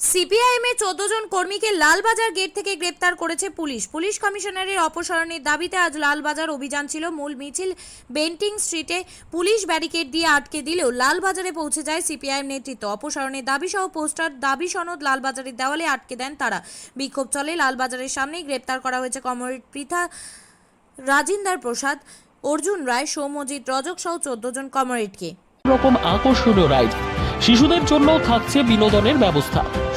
CPIM চোদ্দ জন কর্মীকে Lalbazar gate থেকে গ্রেপ্তার করেছে পুলিশ। পুলিশ কমিশনারের অপসারণের দাবিতে আজ লালবাজার অভিযান ছিল মূল মিছিল। বেন্টিং স্ট্রিটে পুলিশ ব্যারিকেড দিয়ে আটকে দিলেও লালবাজারে পৌঁছে যায় সিপিআইএম নেতৃত্ব। অপসারণের দাবি সহ পোস্টার, দাবি সনদ লালবাজারের দেওয়ালে আটকে দেন তারা। বিক্ষোভ চলে লালবাজারের সামনেই গ্রেপ্তার করা হয়েছে কমরেড পৃথা রাজিন্দার প্রসাদ, অর্জুন রায় সৌম্যজিৎ রজক সহ চোদ্দ জন কমরেডকে। রকম আকর্ষণীয় রাইড। শিশুদের জন্য থাকছে বিনোদনের ব্যবস্থা।